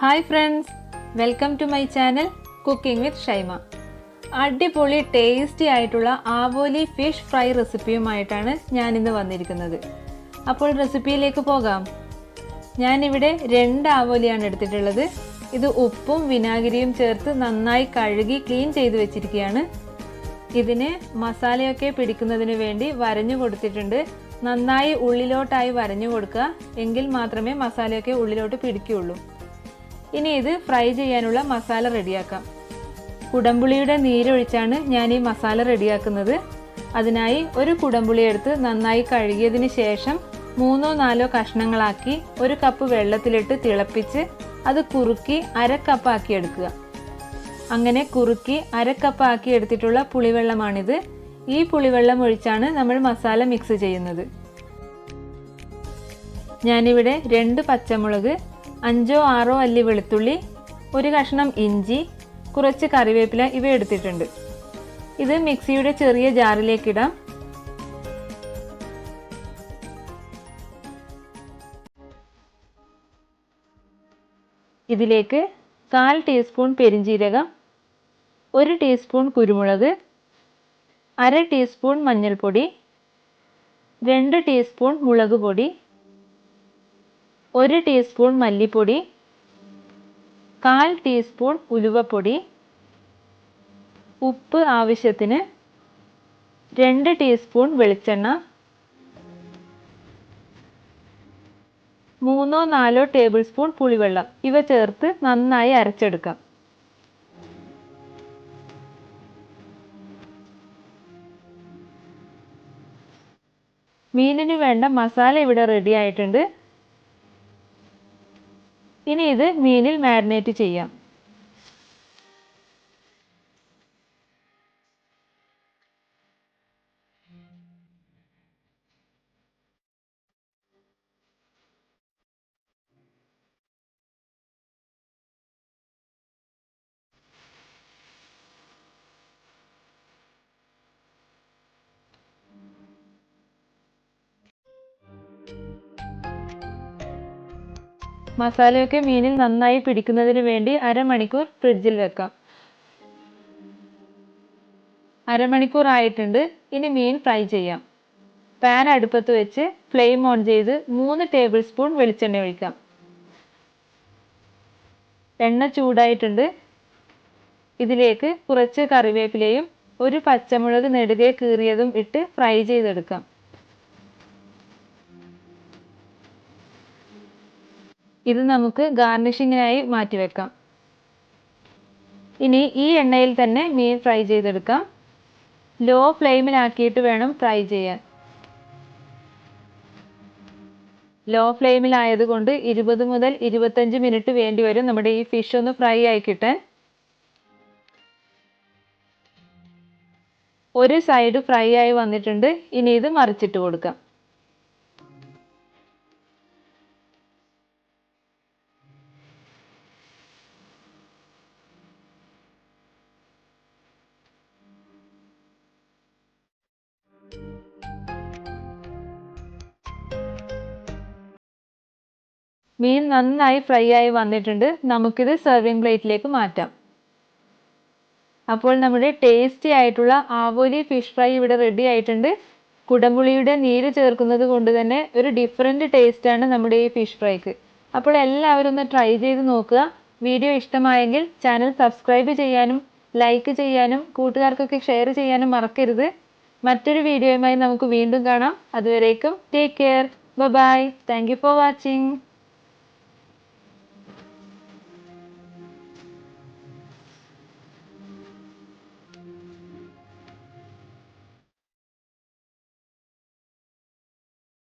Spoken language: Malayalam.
Hi friends. Welcome to my channel cooking with Shaima. അടിപൊളി ടേസ്റ്റി ആയിട്ടുള്ള ആവോലി ഫിഷ് ഫ്രൈ റെസിപ്പിയുമായിട്ടാണ് ഞാൻ ഇന്ന് വന്നിരിക്കുന്നത്. അപ്പോൾ റെസിപ്പിയിലേക്ക് പോകാം. ഞാനിവിടെ രണ്ട് ആവോലിയാണ് എടുത്തിട്ടുള്ളത്. ഇത് ഉപ്പും വിനാഗിരിയും ചേർത്ത് നന്നായി കഴുകി ക്ലീൻ ചെയ്ത് വെച്ചിരിക്കുകയാണ്. ഇതിന് മസാലയൊക്കെ പിടിക്കുന്നതിന് വേണ്ടി വരഞ്ഞു കൊടുത്തിട്ടുണ്ട്. നന്നായി ഉള്ളിലോട്ടായി വരഞ്ഞു കൊടുക്കുക. എങ്കിൽ മാത്രമേ മസാലയൊക്കെ ഉള്ളിലോട്ട് പിടിക്കുകയുള്ളൂ. ഇനി ഇത് ഫ്രൈ ചെയ്യാനുള്ള മസാല റെഡിയാക്കാം. കുടംപുളിയുടെ നീരൊഴിച്ചാണ് ഞാൻ ഈ മസാല റെഡിയാക്കുന്നത്. അതിനായി ഒരു കുടംപുളി എടുത്ത് നന്നായി കഴുകിയതിന് ശേഷം മൂന്നോ നാലോ കഷ്ണങ്ങളാക്കി ഒരു കപ്പ് വെള്ളത്തിലിട്ട് തിളപ്പിച്ച് അത് കുറുക്കി അര കപ്പാക്കി എടുക്കുക. അങ്ങനെ കുറുക്കി അര കപ്പാക്കി എടുത്തിട്ടുള്ള പുളിവെള്ളമാണിത്. ഈ പുളിവെള്ളം ഒഴിച്ചാണ് നമ്മൾ മസാല മിക്സ് ചെയ്യുന്നത്. ഞാനിവിടെ രണ്ട് പച്ചമുളക് അഞ്ചോ ആറോ അല്ലി വെളുത്തുള്ളി ഒരു കഷ്ണം ഇഞ്ചി കുറച്ച് കറിവേപ്പില ഇവ എടുത്തിട്ടുണ്ട്. ഇത് മിക്സിയുടെ ചെറിയ ജാറിലേക്ക് ഇടാം. ഇതിലേക്ക് കാൽ ടീസ്പൂൺ പെരിഞ്ജീരകം ഒരു ടീസ്പൂൺ കുരുമുളക് അര ടീസ്പൂൺ മഞ്ഞൾപ്പൊടി രണ്ട് ടീസ്പൂൺ മുളക് പൊടി ഒരു ടീസ്പൂൺ മല്ലിപ്പൊടി കാൽ ടീസ്പൂൺ ഉലുവപ്പൊടി ഉപ്പ് ആവശ്യത്തിന് രണ്ട് ടീസ്പൂൺ വെളിച്ചെണ്ണ മൂന്നോ നാലോ ടേബിൾ സ്പൂൺ പുളിവെള്ളം. ഇവ ചേർത്ത് നന്നായി അരച്ചെടുക്കാം. മീനിന് വേണ്ട മസാല ഇവിടെ റെഡി ആയിട്ടുണ്ട്. ഇനി ഇത് മീനിൽ മാരിനേറ്റ് ചെയ്യാം. മസാലയൊക്കെ മീനിൽ നന്നായി പിടിക്കുന്നതിന് വേണ്ടി അരമണിക്കൂർ ഫ്രിഡ്ജിൽ വെക്കാം. അരമണിക്കൂർ ആയിട്ടുണ്ട്. ഇനി മീൻ ഫ്രൈ ചെയ്യാം. പാൻ അടുപ്പത്ത് വെച്ച് ഫ്ലെയിം ഓൺ ചെയ്ത് മൂന്ന് ടേബിൾ സ്പൂൺ വെളിച്ചെണ്ണ ഒഴിക്കാം. എണ്ണ ചൂടായിട്ടുണ്ട്. ഇതിലേക്ക് കുറച്ച് കറിവേപ്പിലയും ഒരു പച്ചമുളക് നെടുകെ കീറിയതും ഇട്ട് ഫ്രൈ ചെയ്തെടുക്കാം. ഇത് നമുക്ക് ഗാർണിഷിങ്ങിനായി മാറ്റിവെക്കാം. ഇനി ഈ എണ്ണയിൽ തന്നെ മീൻ ഫ്രൈ ചെയ്തെടുക്കാം. ലോ ഫ്ലെയിമിലാക്കിയിട്ട് വേണം ഫ്രൈ ചെയ്യാൻ. ലോ ഫ്ലെയിമിലായതുകൊണ്ട് ഇരുപത് മുതൽ ഇരുപത്തഞ്ച് മിനിറ്റ് വേണ്ടി വരും നമ്മുടെ ഈ ഫിഷ് ഒന്ന് ഫ്രൈ ആയി കിട്ടാൻ. ഒരു സൈഡ് ഫ്രൈ ആയി വന്നിട്ടുണ്ട്. ഇനി ഇത് മറിച്ചിട്ട് കൊടുക്കാം. മീൻ നന്നായി ഫ്രൈ ആയി വന്നിട്ടുണ്ട്. നമുക്കിത് സെർവിങ് പ്ലേറ്റിലേക്ക് മാറ്റാം. അപ്പോൾ നമ്മുടെ ടേസ്റ്റി ആയിട്ടുള്ള ആവോലി ഫിഷ് ഫ്രൈ ഇവിടെ റെഡി ആയിട്ടുണ്ട്. കുടംപുളിയുടെ നീര് ചേർക്കുന്നത് കൊണ്ട് തന്നെ ഒരു ഡിഫറെന്റ് ടേസ്റ്റാണ് നമ്മുടെ ഈ ഫിഷ് ഫ്രൈക്ക് അപ്പോൾ എല്ലാവരും ഒന്ന് ട്രൈ ചെയ്ത് നോക്കുക. വീഡിയോ ഇഷ്ടമായെങ്കിൽ ചാനൽ സബ്സ്ക്രൈബ് ചെയ്യാനും ലൈക്ക് ചെയ്യാനും കൂട്ടുകാർക്കൊക്കെ ഷെയർ ചെയ്യാനും മറക്കരുത്. മറ്റൊരു വീഡിയോയുമായി നമുക്ക് വീണ്ടും കാണാം. അതുവരേക്കും take care bye thank for watching